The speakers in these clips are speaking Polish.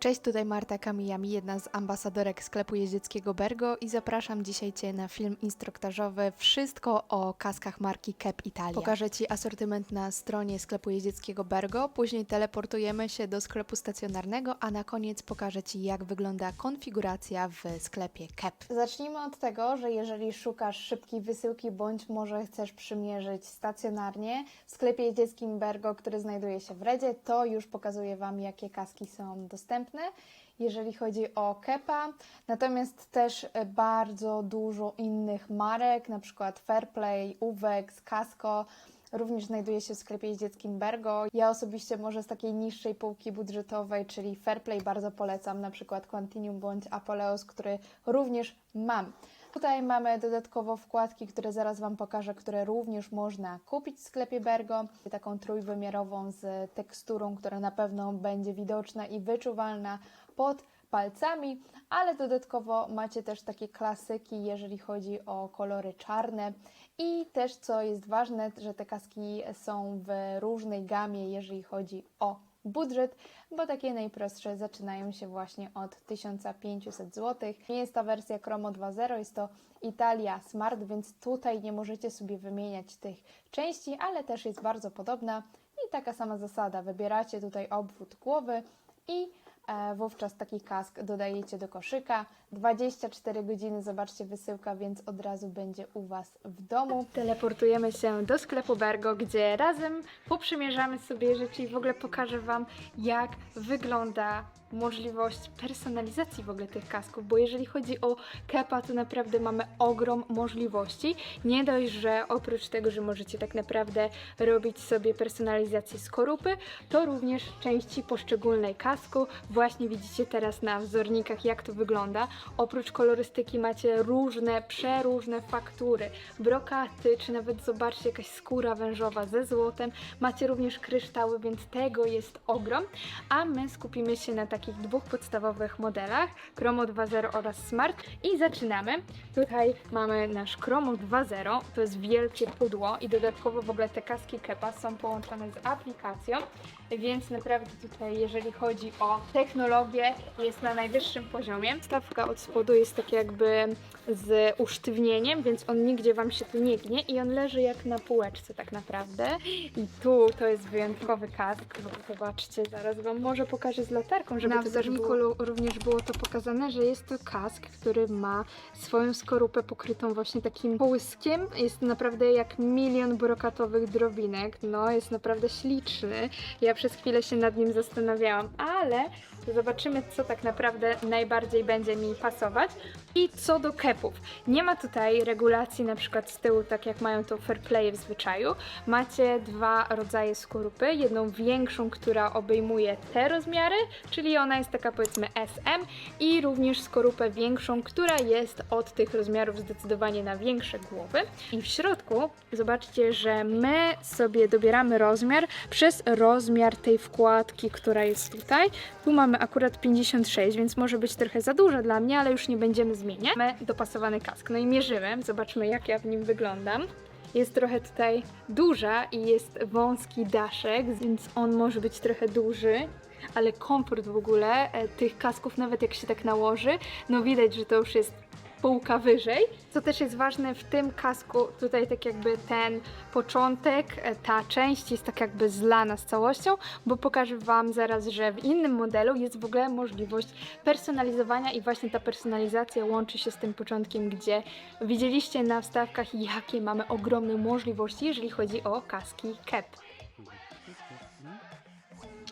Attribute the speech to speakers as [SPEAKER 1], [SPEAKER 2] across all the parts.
[SPEAKER 1] Cześć, tutaj Marta Kamijami, jedna z ambasadorek sklepu jeździeckiego Bergo i zapraszam dzisiaj Cię na film instruktażowy Wszystko o kaskach marki Cap Italia. Pokażę Ci asortyment na stronie sklepu jeździeckiego Bergo, później teleportujemy się do sklepu stacjonarnego, a na koniec pokażę Ci jak wygląda konfiguracja w sklepie Cap. Zacznijmy od tego, że jeżeli szukasz szybkiej wysyłki bądź może chcesz przymierzyć stacjonarnie w sklepie jeździeckim Bergo, który znajduje się w Redzie, to już pokazuję Wam jakie kaski są dostępne jeżeli chodzi o Kepa, natomiast też e, bardzo dużo innych marek, na przykład Fairplay, Uwex, Casco, również znajduje się w sklepie jeździeckim Bergo. Ja osobiście może z takiej niższej półki budżetowej, czyli Fairplay bardzo polecam, na przykład Quantinium bądź Apoleos, który również mam. Tutaj mamy dodatkowo wkładki, które zaraz Wam pokażę, które również można kupić w sklepie Bergo. Taką trójwymiarową z teksturą, która na pewno będzie widoczna i wyczuwalna pod palcami, ale dodatkowo macie też takie klasyki, jeżeli chodzi o kolory czarne i też co jest ważne, że te kaski są w różnej gamie, jeżeli chodzi o budżet, bo takie najprostsze zaczynają się właśnie od 1500 zł. Nie jest ta wersja Chromo 2.0, jest to Italia Smart, więc tutaj nie możecie sobie wymieniać tych części, ale też jest bardzo podobna i taka sama zasada. Wybieracie tutaj obwód głowy i e, wówczas taki kask dodajecie do koszyka. 24 godziny, zobaczcie wysyłka, więc od razu będzie u Was w domu. Teleportujemy się do sklepu Bergo, gdzie razem poprzymierzamy sobie rzeczy i w ogóle pokażę Wam, jak wygląda możliwość personalizacji w ogóle tych kasków, bo jeżeli chodzi o kepa, to naprawdę mamy ogrom możliwości. Nie dość, że oprócz tego, że możecie tak naprawdę robić sobie personalizację skorupy, to również części poszczególnej kasku. Właśnie widzicie teraz na wzornikach, jak to wygląda. Oprócz kolorystyki macie różne, przeróżne faktury, brokaty, czy nawet zobaczcie jakaś skóra wężowa ze złotem. Macie również kryształy, więc tego jest ogrom. A my skupimy się na takich dwóch podstawowych modelach, Chromo 2.0 oraz Smart. I zaczynamy. Tutaj mamy nasz Chromo 2.0, to jest wielkie pudło i dodatkowo w ogóle te kaski Kepa są połączone z aplikacją, więc naprawdę tutaj jeżeli chodzi o technologię jest na najwyższym poziomie. Stawka od spodu jest tak jakby z usztywnieniem, więc on nigdzie Wam się tu nie gnie i on leży jak na półeczce tak naprawdę. I tu to jest wyjątkowy kask, bo zobaczcie, zaraz Wam może pokażę z latarką, żeby
[SPEAKER 2] Na
[SPEAKER 1] to też było, również było to pokazane, że jest to kask, który ma swoją skorupę pokrytą właśnie takim połyskiem. Jest naprawdę jak milion brokatowych drobinek. No, jest naprawdę śliczny. Ja przez chwilę się nad nim zastanawiałam, ale zobaczymy, co tak naprawdę najbardziej będzie mi pasować. I co do kepów. Nie ma tutaj regulacji na przykład z tyłu, tak jak mają to Fairplay w zwyczaju. Macie dwa rodzaje skorupy. Jedną większą, która obejmuje te rozmiary, czyli ona jest taka powiedzmy SM i również skorupę większą, która jest od tych rozmiarów zdecydowanie na większe głowy. I w środku zobaczcie, że my sobie dobieramy rozmiar przez rozmiar tej wkładki, która jest tutaj. Tu mamy akurat 56, więc może być trochę za duża dla mnie, ale już nie będziemy zmieniać. Mamy dopasowany kask. No i mierzymy, zobaczmy jak ja w nim wyglądam. Jest trochę tutaj duża i jest wąski daszek, więc on może być trochę duży. Ale komfort w ogóle e, tych kasków, nawet jak się tak nałoży, no widać, że to już jest półka wyżej. Co też jest ważne w tym kasku, tutaj tak jakby ten początek, e, ta część jest tak jakby zlana z całością, bo pokażę Wam zaraz, że w innym modelu jest w ogóle możliwość personalizowania i właśnie ta personalizacja łączy się z tym początkiem, gdzie widzieliście na wstawkach, jakie mamy ogromne możliwości, jeżeli chodzi o kaski CAP.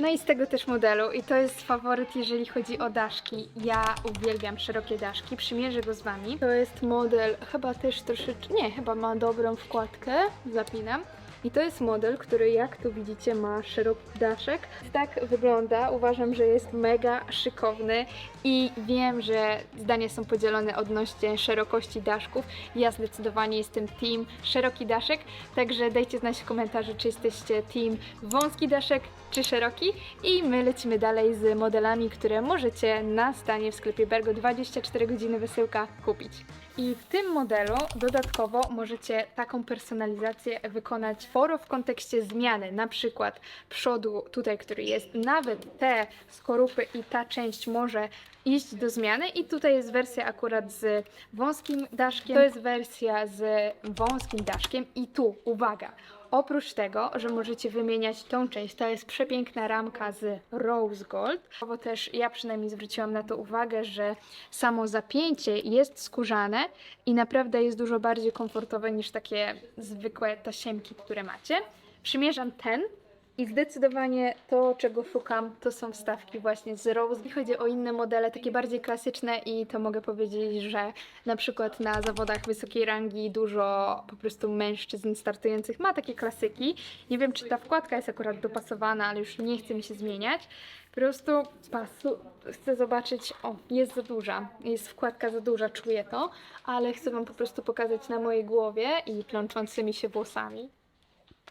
[SPEAKER 1] No i z tego też modelu i to jest faworyt, jeżeli chodzi o daszki. Ja uwielbiam szerokie daszki, przymierzę go z Wami. To jest model, chyba też troszeczkę, nie, chyba ma dobrą wkładkę, zapinam. I to jest model, który jak tu widzicie ma szeroki daszek. Tak wygląda, uważam, że jest mega szykowny i wiem, że zdania są podzielone odnośnie szerokości daszków. Ja zdecydowanie jestem team szeroki daszek, także dajcie znać w komentarzu, czy jesteście team wąski daszek, czy szeroki i my lecimy dalej z modelami, które możecie na stanie w sklepie Bergo 24 godziny wysyłka kupić. I w tym modelu dodatkowo możecie taką personalizację wykonać
[SPEAKER 2] sporo w kontekście zmiany, na przykład przodu tutaj, który jest, nawet te skorupy i ta część może iść do zmiany. I tutaj jest wersja akurat z wąskim daszkiem, to jest wersja z wąskim daszkiem. I tu, uwaga, Oprócz tego, że możecie wymieniać tą część, to jest przepiękna ramka z Rose Gold, bo też ja przynajmniej zwróciłam na to uwagę, że samo zapięcie jest skórzane i naprawdę jest dużo bardziej komfortowe niż takie zwykłe tasiemki, które macie. Przymierzam ten i zdecydowanie to, czego szukam, to są wstawki właśnie z Rose. Jeśli chodzi o inne modele, takie bardziej klasyczne i to mogę powiedzieć, że na przykład na zawodach wysokiej rangi dużo po prostu mężczyzn startujących ma takie klasyki. Nie wiem, czy ta wkładka jest akurat dopasowana, ale już nie chce mi się zmieniać. Po prostu pasu, chcę zobaczyć, o, jest za duża, jest wkładka za duża, czuję to, ale chcę Wam po prostu pokazać na mojej głowie i plączącymi się włosami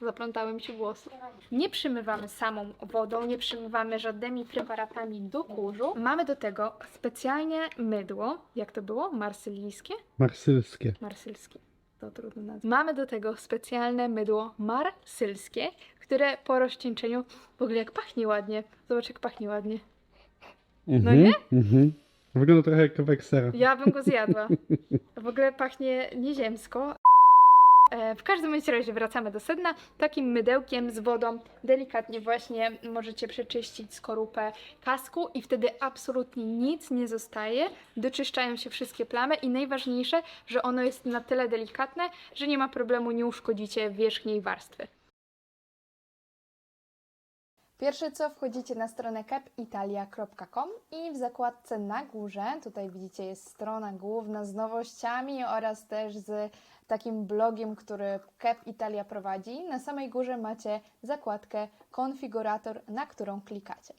[SPEAKER 2] zaplątały mi się włosy. Nie przymywamy samą wodą, nie przymywamy żadnymi preparatami do kurzu. Mamy do tego specjalnie mydło, jak to było? Marsylijskie?
[SPEAKER 3] Marsylskie.
[SPEAKER 2] Marsylskie. To trudno nazwać. Mamy do tego specjalne mydło marsylskie, które po rozcieńczeniu w ogóle jak pachnie ładnie. Zobacz jak pachnie ładnie.
[SPEAKER 3] Mhm,
[SPEAKER 2] nie?
[SPEAKER 3] Mhm. Wygląda trochę jak kawałek sera.
[SPEAKER 2] Ja bym go zjadła. W ogóle pachnie nieziemsko. E, W każdym razie wracamy do sedna. Takim mydełkiem z wodą delikatnie właśnie możecie przeczyścić skorupę kasku i wtedy absolutnie nic nie zostaje. Doczyszczają się wszystkie plamy i najważniejsze, że ono jest na tyle delikatne, że nie ma problemu, nie uszkodzicie wierzchniej warstwy.
[SPEAKER 1] Pierwsze co, wchodzicie na stronę capitalia.com i w zakładce na górze, tutaj widzicie jest strona główna z nowościami oraz też z takim blogiem, który Cap Italia prowadzi. Na samej górze macie zakładkę konfigurator, na którą klikacie.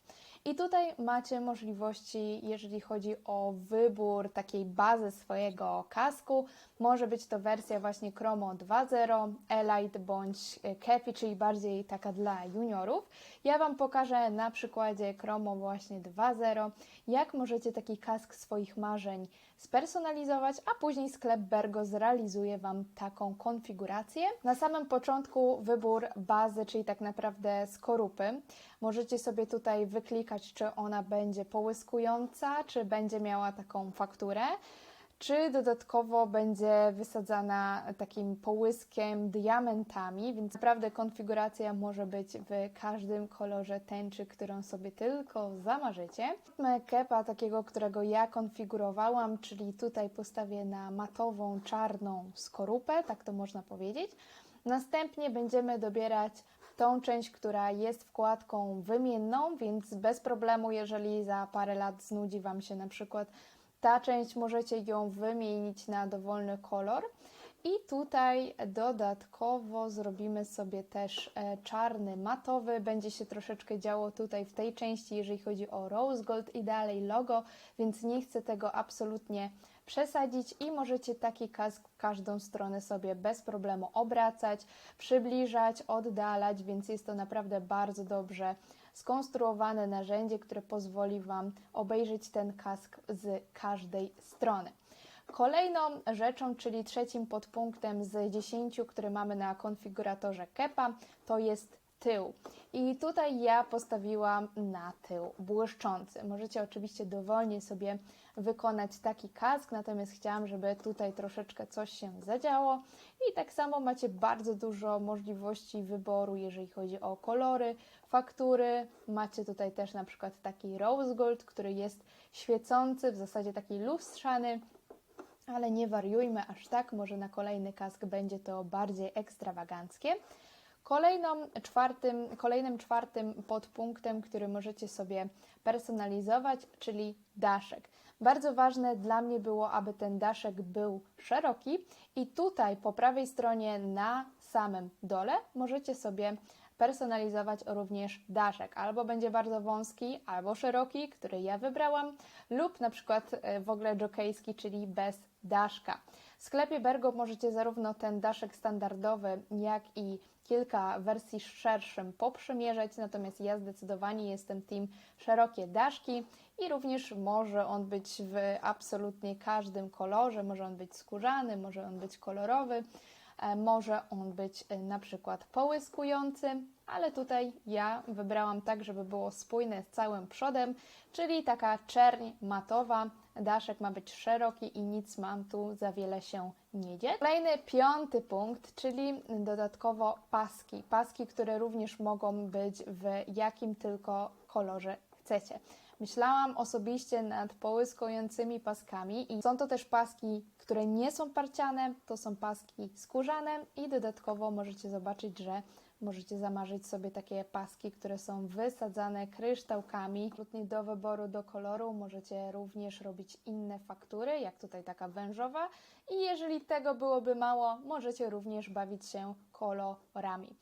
[SPEAKER 1] I tutaj macie możliwości, jeżeli chodzi o wybór takiej bazy swojego kasku. Może być to wersja właśnie Chromo 2.0, Elite bądź Kefi, czyli bardziej taka dla juniorów. Ja Wam pokażę na przykładzie Chromo właśnie 2.0, jak możecie taki kask swoich marzeń spersonalizować, a później sklep Bergo zrealizuje Wam taką konfigurację. Na samym początku wybór bazy, czyli tak naprawdę skorupy. Możecie sobie tutaj wyklikać, czy ona będzie połyskująca, czy będzie miała taką fakturę czy dodatkowo będzie wysadzana takim połyskiem, diamentami, więc naprawdę konfiguracja może być w każdym kolorze tęczy, którą sobie tylko zamarzycie. Mamy kepa takiego, którego ja konfigurowałam, czyli tutaj postawię na matową, czarną skorupę, tak to można powiedzieć. Następnie będziemy dobierać tą część, która jest wkładką wymienną, więc bez problemu, jeżeli za parę lat znudzi Wam się na przykład ta część możecie ją wymienić na dowolny kolor. I tutaj dodatkowo zrobimy sobie też e, czarny matowy. Będzie się troszeczkę działo tutaj w tej części, jeżeli chodzi o rose gold i dalej logo, więc nie chcę tego absolutnie przesadzić i możecie taki kask w każdą stronę sobie bez problemu obracać, przybliżać, oddalać, więc jest to naprawdę bardzo dobrze skonstruowane narzędzie, które pozwoli Wam obejrzeć ten kask z każdej strony. Kolejną rzeczą, czyli trzecim podpunktem z 10, który mamy na konfiguratorze kepa, to jest tył. I tutaj ja postawiłam na tył błyszczący. Możecie oczywiście dowolnie sobie wykonać taki kask, natomiast chciałam, żeby tutaj troszeczkę coś się zadziało. I tak samo macie bardzo dużo możliwości wyboru, jeżeli chodzi o kolory, faktury. Macie tutaj też na przykład taki rose gold, który jest świecący, w zasadzie taki lustrzany, ale nie wariujmy aż tak, może na kolejny kask będzie to bardziej ekstrawaganckie. Kolejną, czwartym, kolejnym czwartym podpunktem, który możecie sobie personalizować, czyli daszek. Bardzo ważne dla mnie było, aby ten daszek był szeroki i tutaj po prawej stronie na samym dole możecie sobie personalizować również daszek. Albo będzie bardzo wąski, albo szeroki, który ja wybrałam, lub na przykład e, w ogóle jokejski, czyli bez daszka. W sklepie Bergo możecie zarówno ten daszek standardowy, jak i kilka wersji szerszym poprzymierzać, natomiast ja zdecydowanie jestem team szerokie daszki i również może on być w absolutnie każdym kolorze, może on być skórzany, może on być kolorowy. E, Może on być e, na przykład połyskujący, ale tutaj ja wybrałam tak, żeby było spójne z całym przodem, czyli taka czerń matowa. Daszek ma być szeroki i nic mam tu za wiele się nie dzieje. Kolejny piąty punkt, czyli dodatkowo paski. Paski, które również mogą być w jakim tylko kolorze chcecie. Myślałam osobiście nad połyskującymi paskami i są to też paski, które nie są parciane, to są paski skórzane i dodatkowo możecie zobaczyć, że możecie zamarzyć sobie takie paski, które są wysadzane kryształkami. Absolutnie do wyboru, do koloru możecie również robić inne faktury, jak tutaj taka wężowa i jeżeli tego byłoby mało, możecie również bawić się kolorami.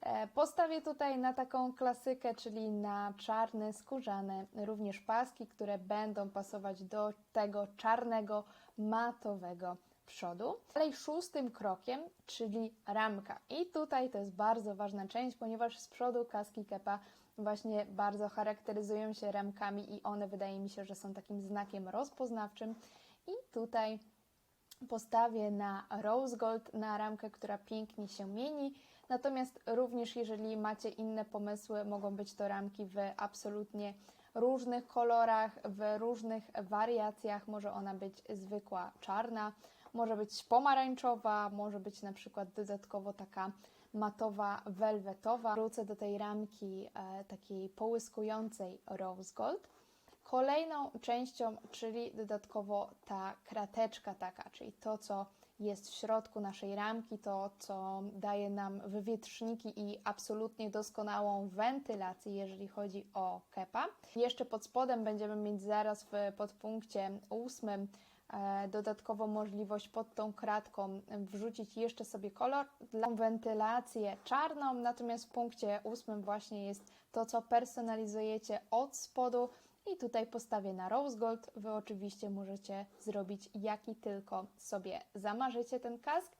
[SPEAKER 1] E, Postawię tutaj na taką klasykę, czyli na czarne, skórzane, również paski, które będą pasować do tego czarnego, matowego przodu. Dalej szóstym krokiem, czyli ramka. I tutaj to jest bardzo ważna część, ponieważ z przodu kaski kepa właśnie bardzo charakteryzują się ramkami i one wydaje mi się, że są takim znakiem rozpoznawczym. I tutaj postawię na rose gold, na ramkę, która pięknie się mieni. Natomiast również jeżeli macie inne pomysły, mogą być to ramki w absolutnie różnych kolorach, w różnych wariacjach. Może ona być zwykła czarna, może być pomarańczowa, może być na przykład dodatkowo taka matowa, welwetowa. Wrócę do tej ramki e, takiej połyskującej rose gold. Kolejną częścią, czyli dodatkowo ta krateczka taka, czyli to, co jest w środku naszej ramki, to, co daje nam wywietrzniki i absolutnie doskonałą wentylację, jeżeli chodzi o kepa. Jeszcze pod spodem będziemy mieć zaraz w podpunkcie ósmym dodatkowo możliwość pod tą kratką wrzucić jeszcze sobie kolor dla wentylację czarną, natomiast w punkcie ósmym właśnie jest to, co personalizujecie od spodu i tutaj postawię na rose gold. Wy oczywiście możecie zrobić jaki tylko sobie zamarzycie ten kask.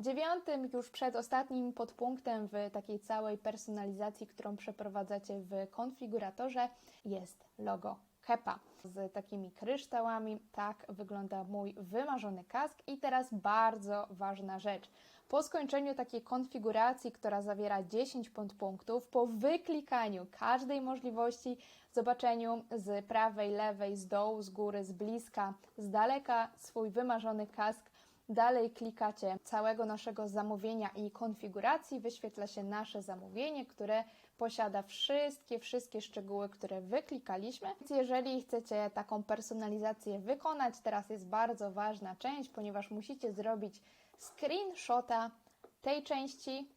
[SPEAKER 1] Dziewiątym, już przedostatnim podpunktem w takiej całej personalizacji, którą przeprowadzacie w konfiguratorze, jest logo Kepa z takimi kryształami. Tak wygląda mój wymarzony kask. I teraz bardzo ważna rzecz. Po skończeniu takiej konfiguracji, która zawiera 10 podpunktów, po wyklikaniu każdej możliwości, zobaczeniu z prawej, lewej, z dołu, z góry, z bliska, z daleka swój wymarzony kask, Dalej klikacie całego naszego zamówienia i konfiguracji, wyświetla się nasze zamówienie, które posiada wszystkie, wszystkie szczegóły, które wyklikaliśmy. Więc jeżeli chcecie taką personalizację wykonać, teraz jest bardzo ważna część, ponieważ musicie zrobić screenshota tej części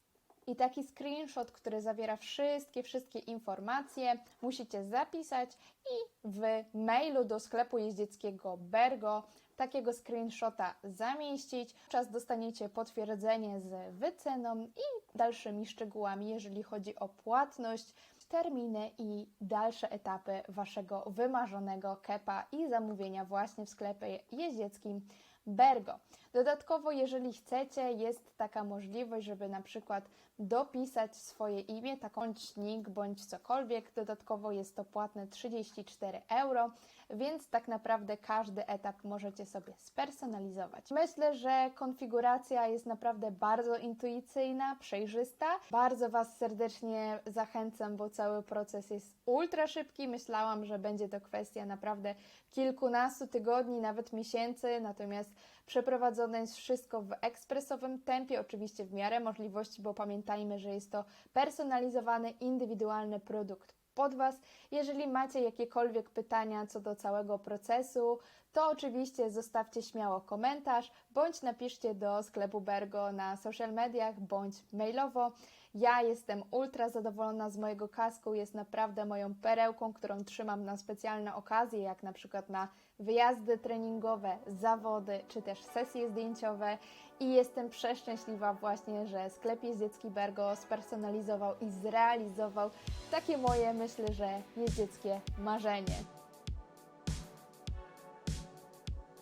[SPEAKER 1] i taki screenshot, który zawiera wszystkie, wszystkie informacje, musicie zapisać i w mailu do sklepu jeździeckiego Bergo takiego screenshota zamieścić. Czas dostaniecie potwierdzenie z wyceną i dalszymi szczegółami, jeżeli chodzi o płatność, terminy i dalsze etapy Waszego wymarzonego kepa i zamówienia właśnie w sklepie jeździeckim Bergo. Dodatkowo, jeżeli chcecie, jest taka możliwość, żeby na przykład dopisać swoje imię, taką nick, bądź cokolwiek. Dodatkowo jest to płatne 34 euro, więc tak naprawdę każdy etap możecie sobie spersonalizować. Myślę, że konfiguracja jest naprawdę bardzo intuicyjna, przejrzysta. Bardzo Was serdecznie zachęcam, bo cały proces jest ultra szybki. Myślałam, że będzie to kwestia naprawdę kilkunastu tygodni, nawet miesięcy, natomiast przeprowadzone jest wszystko w ekspresowym tempie, oczywiście w miarę możliwości, bo pamiętajmy, że jest to personalizowany, indywidualny produkt pod Was. Jeżeli macie jakiekolwiek pytania co do całego procesu, to oczywiście zostawcie śmiało komentarz, bądź napiszcie do sklepu Bergo na social mediach, bądź mailowo. Ja jestem ultra zadowolona z mojego kasku, jest naprawdę moją perełką, którą trzymam na specjalne okazje, jak na przykład na wyjazdy treningowe, zawody, czy też sesje zdjęciowe i jestem przeszczęśliwa właśnie, że sklep jeździecki Bergo spersonalizował i zrealizował takie moje, myślę, że jeździeckie marzenie.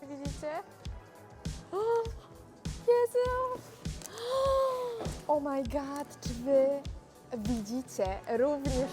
[SPEAKER 1] Widzicie? O, Jezu! Oh my god, czy wy widzicie również